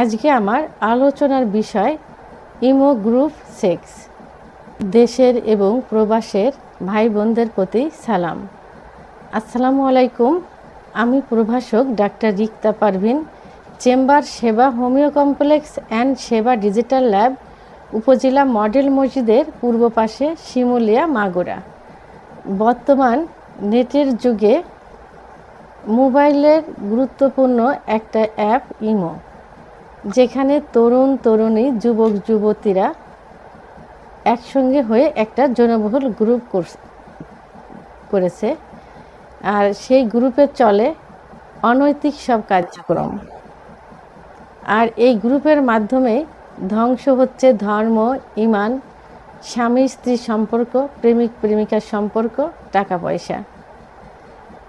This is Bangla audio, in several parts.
আজকে আমার আলোচনার বিষয় ইমো গ্রুপ সেক্স, দেশের এবং প্রবাসের ভাই বোনদের প্রতি সালাম। আসসালামু আলাইকুম, আমি প্রভাষক doctor Rikta Parvin, chamber Sheba homeo complex and Sheba digital lab, উপজেলা মডেল মসজিদের পূর্ব পাশে শিমুলিয়া মাগুরা। বর্তমান নেটের যুগে মোবাইলের গুরুত্বপূর্ণ একটা অ্যাপ ইমো। যেখানে তরুণ তরুণী, যুবক যুবতীরা একসঙ্গে হয়ে একটা জনবহুল গ্রুপ করেছে। আর সেই গ্রুপে চলে অনৈতিক সব কার্যক্রম। আর এই গ্রুপের মাধ্যমে ধ্বংস হচ্ছে ধর্ম, ইমান, স্বামী, স্ত্রী সম্পর্ক, প্রেমিক, প্রেমিকার সম্পর্ক টাকা পয়সা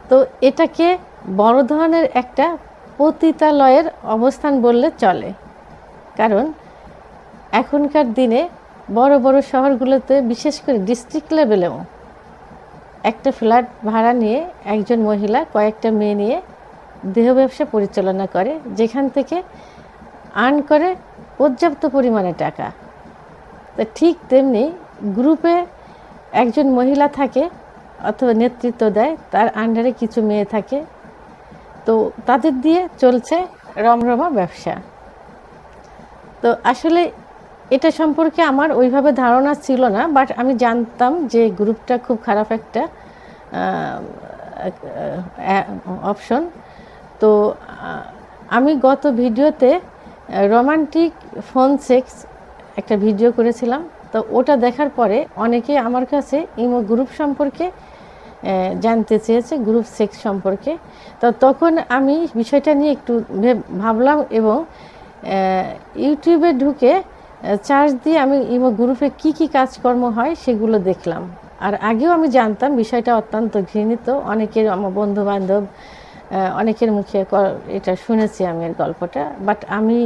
তো এটাকে বড় ধরনের একটা পতিতালয়ের অবস্থান বললে চলে। কারণ এখনকার দিনে বড় বড় শহরগুলোতে, বিশেষ করে ডিস্ট্রিক্ট লেভেলেও একটা ফ্ল্যাট ভাড়া নিয়ে একজন মহিলা কয়েকটা মেয়ে নিয়ে দেহ ব্যবসা পরিচালনা করে, যেখান থেকে আর্ন করে পর্যাপ্ত পরিমাণে টাকা। তো ঠিক তেমনি গ্রুপে একজন মহিলা থাকে অথবা নেতৃত্ব দেয়, তার আন্ডারে কিছু মেয়ে থাকে। তো তাদের দিয়ে চলছে রমরমা ব্যবসা। তো আসলে এটা সম্পর্কে আমার ওইভাবে ধারণা ছিল না বাট আমি জানতাম যে গ্রুপটা খুব খারাপ একটা অপশন তো আমি গত ভিডিওতে রোমান্টিক ফোন সেক্স একটা ভিডিও করেছিলাম। তো ওটা দেখার পরে অনেকে আমার কাছে ইমো গ্রুপ সম্পর্কে জানতে চেয়েছে গ্রুপ সেক্স সম্পর্কে। তো তখন আমি বিষয়টা নিয়ে একটু ভেব- ভাবলাম এবং ইউটিউবে ঢুকে চার্জ দিয়ে আমি ইমো গ্রুপে কি কি কাজকর্ম হয় সেগুলো দেখলাম। আর আগেও আমি জানতাম বিষয়টা অত্যন্ত ঘৃণিত। অনেকের আমার বন্ধু বান্ধব অনেকের মুখে এটা শুনেছি আমি এর গল্পটা। বাট আমি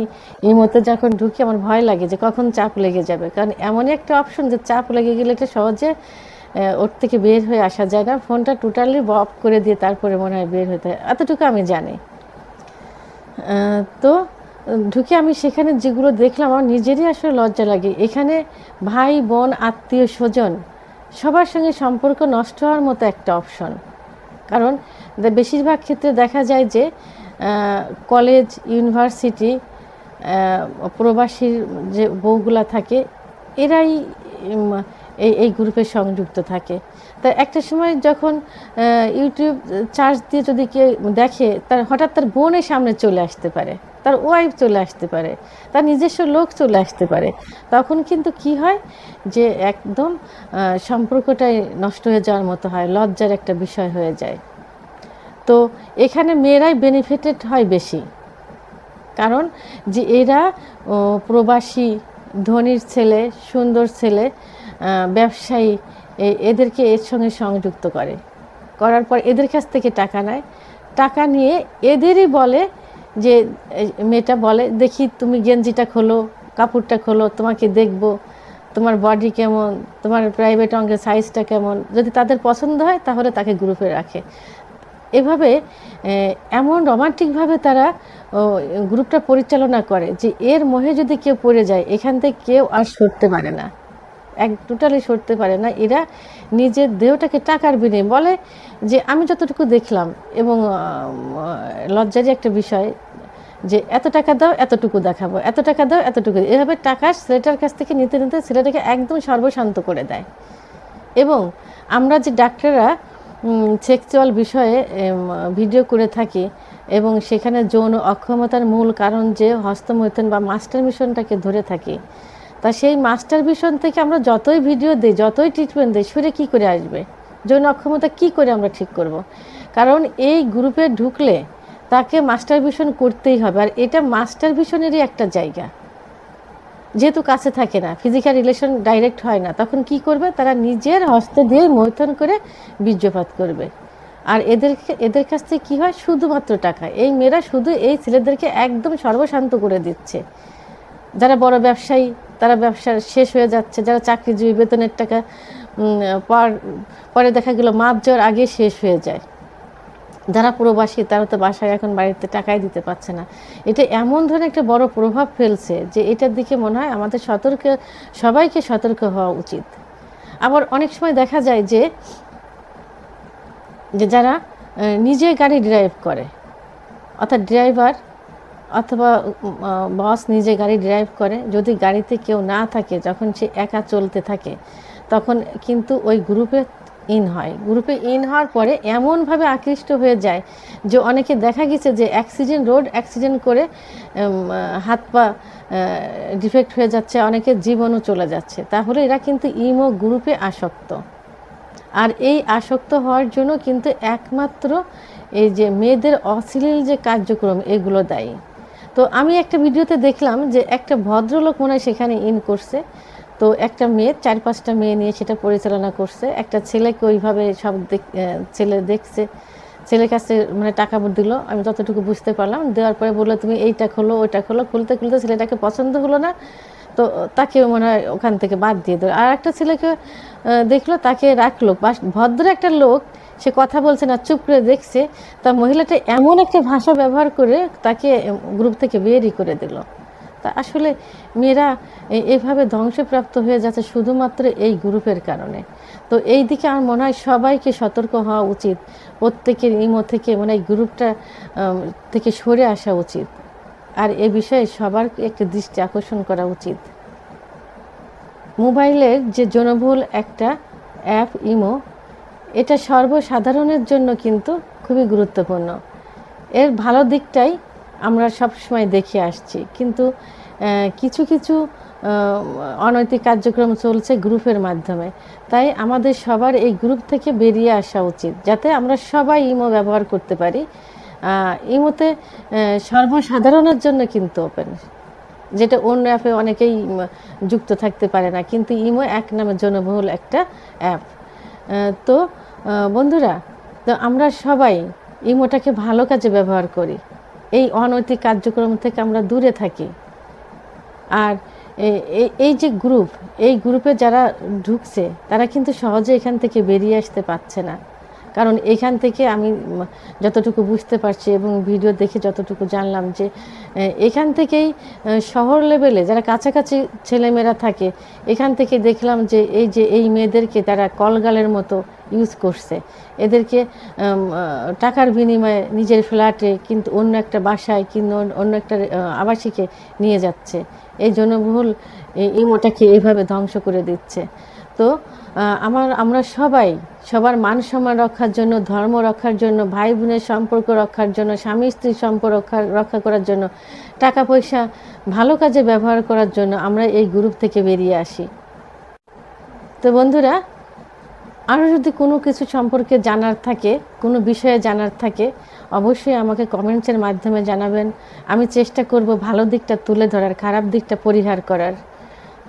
ইমোতে যখন ঢুকি আমার ভয় লাগে যে কখন চাপ লেগে যাবে। কারণ এমনই একটা অপশন যে চাপ লেগে গেলে এটা সহজে ওর থেকে বের হয়ে আসা যায় না। ফোনটা টোটালি অফ করে দিয়ে তারপরে মনে হয় বের হতে হয়। এতটুকু আমি জানি। তো ঢুকে আমি সেখানে যেগুলো দেখলাম, আমার নিজেরই আসলে লজ্জা লাগে। এখানে ভাই, বোন, আত্মীয়, স্বজন, সবার সঙ্গে সম্পর্ক নষ্ট হওয়ার মতো একটা অপশন কারণ বেশিরভাগ ক্ষেত্রে দেখা যায় যে কলেজ ইউনিভার্সিটি প্রবাসীর যে বউগুলা থাকে, এরাই এই এই গ্রুপে সংযুক্ত থাকে। তা একটা সময় যখন ইউটিউব চার্জ দিয়ে যদি কেউ দেখে, তার হঠাৎ তার বোনের সামনে চলে আসতে পারে, তার ওয়াইফ চলে আসতে পারে, তার নিজস্ব লোক চলে আসতে পারে, তখন কিন্তু কি হয় যে একদম সম্পর্কটাই নষ্ট হয়ে যাওয়ার মতো হয়, লজ্জার একটা বিষয় হয়ে যায়। তো এখানে মেয়েরাই বেনিফিটেড হয় বেশি। কারণ যে এরা প্রবাসী, ধনীর ছেলে, সুন্দর ছেলে ব্যবসায়ী এদেরকে এর সঙ্গে সংযুক্ত করে। করার পর এদের কাছ থেকে টাকা নেয়। টাকা নিয়ে এদেরই বলে যে মেয়েটা বলে, দেখি তুমি গেঞ্জিটা খোলো, কাপড়টা খোলো, তোমাকে দেখব, তোমার বডি কেমন, তোমার প্রাইভেট অঙ্গের সাইজটা কেমন। যদি তাদের পছন্দ হয়, তাহলে তাকে গ্রুপে রাখে। এভাবে এমন রোমান্টিকভাবে তারা গ্রুপটা পরিচালনা করে যে, এর মোহে যদি কেউ পড়ে যায়, এখান থেকে কেউ আর সরতে পারে না। এক টোটালি সরতে পারে না। এরা নিজের দেহটাকে টাকার বিনিময়ে বলে যে, আমি যতটুকু দেখলাম এবং লজ্জারই একটা বিষয় যে, এত টাকা দাও, এতটুকু দেখাবো, এত টাকা দাও, এতটুকু এভাবে টাকা ছেলেটার কাছ থেকে নিতে নিতে ছেলেটাকে একদম সর্বশান্ত করে দেয়। এবং আমরা যে ডাক্তাররা সেক্সুয়াল বিষয়ে ভিডিও করে থাকি এবং সেখানে যৌন অক্ষমতার মূল কারণ যে, হস্তমৈথুন বা মাস্টার মিশনটাকে ধরে থাকি তা সেই মাস্টার মিশন থেকে আমরা যতই ভিডিও দিই, যতই ট্রিটমেন্ট দিই, সুরে কী করে আসবে? যৌন অক্ষমতা কী করে আমরা ঠিক করব। কারণ এই গ্রুপে ঢুকলে তাকে মাস্টার ভিশন করতেই হবে, আর এটা মাস্টার ভিশনেরই একটা জায়গা। যেহেতু কাছে থাকে না ফিজিক্যাল রিলেশন ডাইরেক্ট হয় না, তখন কি করবে? তারা নিজের হস্তে দিয়ে মৈথন করে বীর্যপাত করবে। আর এদেরকে, এদের কাছ থেকে কী হয়? শুধুমাত্র টাকা। এই মেয়েরা শুধু এই ছেলেদেরকে একদম সর্বশান্ত করে দিচ্ছে। যারা বড় ব্যবসায়ী তারা ব্যবসা শেষ হয়ে যাচ্ছে, যারা চাকরিজীবী, বেতনের টাকা পরে দেখা গেল মাপ যাওয়ার আগে শেষ হয়ে যায়। যারা প্রবাসী তারা তো বাসায় এখন বাড়িতে টাকাই দিতে পারছে না। এটা এমন ধরনের একটা বড় প্রভাব ফেলছে যে এটার দিকে মনে হয় আমাদের সতর্ক, সবাইকে সতর্ক হওয়া উচিত। আবার অনেক সময় দেখা যায় যে যে যারা নিজে গাড়ি ড্রাইভ করে, অর্থাৎ ড্রাইভার অথবা বস নিজে গাড়ি ড্রাইভ করে, যদি গাড়িতে কেউ না থাকে, যখন সে একা চলতে থাকে, তখন কিন্তু ওই গ্রুপে ইন হয়। গ্রুপে ইন হওয়ার পরে এমনভাবে আকৃষ্ট হয়ে যায় যে অনেকে দেখা গেছে যে অ্যাক্সিডেন্ট রোড অ্যাক্সিডেন্ট করে হাত পা ডিফেক্ট হয়ে যাচ্ছে অনেকের জীবনও চলে যাচ্ছে। তাহলে এরা কিন্তু ইমো গ্রুপে আসক্ত। আর এই আসক্ত হওয়ার জন্য কিন্তু একমাত্র এই যে মেয়েদের অশ্লীল যে কার্যক্রম, এগুলো দায়ী। তো আমি একটা ভিডিওতে দেখলাম যে একটা ভদ্রলোক মনে হয় সেখানে ইন করছে। তো একটা মেয়ে, চার পাঁচটা মেয়ে নিয়ে সেটা পরিচালনা করছে। একটা ছেলেকে ওইভাবে সব ছেলে দেখছে। ছেলের কাছে মানে টাকা দিল। আমি যতটুকু বুঝতে পারলাম, দেওয়ার পরে বলল, তুমি এইটা খোলো, ওইটা খোলো। খুলতে খুলতে ছেলেটাকে পছন্দ হলো না। তো তাকে মনে হয় ওখান থেকে বাদ দিয়ে দিল। আর একটা ছেলেকে দেখল, তাকে রাখল। ভদ্র একটা লোক সে কথা বলছে না, চুপ করে দেখছে। তা মহিলাটা এমন একটা ভাষা ব্যবহার করে তাকে গ্রুপ থেকে বেরই করে দিল। তা আসলে মেয়েরা এভাবে ধ্বংসপ্রাপ্ত হয়ে যাচ্ছে শুধুমাত্র এই গ্রুপের কারণে। তো এই দিকে আমার মনে হয় সবাইকে সতর্ক হওয়া উচিত। প্রত্যেকের ইমো থেকে মানে এই গ্রুপটা থেকে সরে আসা উচিত। আর এ বিষয়ে সবার একটা দৃষ্টি আকর্ষণ করা উচিত। মোবাইলের যে জনবহুল একটা অ্যাপ, ইমো এটা সর্বসাধারণের জন্য কিন্তু খুবই গুরুত্বপূর্ণ। এর ভালো দিকটাই আমরা সবসময় দেখে আসছি। কিন্তু কিছু কিছু অনৈতিক কার্যক্রম চলছে গ্রুপের মাধ্যমে। তাই আমাদের সবার এই গ্রুপ থেকে বেরিয়ে আসা উচিত, যাতে আমরা সবাই ইমো ব্যবহার করতে পারি। ইমোতে সর্বসাধারণের জন্য কিন্তু ওপেন যেটা অন্য অ্যাপে অনেকেই যুক্ত থাকতে পারে না। কিন্তু ইমো এক নামে জনবহুল একটা অ্যাপ। তো বন্ধুরা, তো আমরা সবাই ইমোটাকে ভালো কাজে ব্যবহার করি। এই অনৈতিক কার্যক্রম থেকে আমরা দূরে থাকি। আর এই- যে গ্রুপ এই গ্রুপে যারা ঢুকছে, তারা কিন্তু সহজে এখান থেকে বেরিয়ে আসতে পারছে না। কারণ এখান থেকে আমি যতটুকু বুঝতে পারছি এবং ভিডিও দেখে যতটুকু জানলাম যে এখান থেকেই শহর লেভেলে যারা কাছাকাছি ছেলেমেয়েরা থাকে, এখান থেকে দেখলাম যে, এই যে, এই মেয়েদেরকে তারা কলগালের মতো ইউজ করছে। এদেরকে টাকার বিনিময়ে নিজের ফ্ল্যাটে কিন্তু অন্য একটা বাসায় কিন্তু অন্য- একটা আবাসিকে নিয়ে যাচ্ছে। এই জনবহুল এই ইমোটাকে এইভাবে ধ্বংস করে দিচ্ছে। তো আমার, আমরা সবাই সবার মান সম্মান রক্ষার জন্য, ধর্ম রক্ষার জন্য ভাই বোনের সম্পর্ক রক্ষার জন্য, স্বামী, স্ত্রীর সম্পর্ক রক্ষা রক্ষা করার জন্য, টাকা পয়সা ভালো কাজে ব্যবহার করার জন্য আমরা এই গ্রুপ থেকে বেরিয়ে আসি। তো বন্ধুরা আরও যদি কোনো কিছু সম্পর্কে জানার থাকে, কোনো বিষয়ে জানার থাকে, অবশ্যই আমাকে কমেন্টসের মাধ্যমে জানাবেন। আমি চেষ্টা করব ভালো দিকটা তুলে ধরার, খারাপ দিকটা পরিহার করার।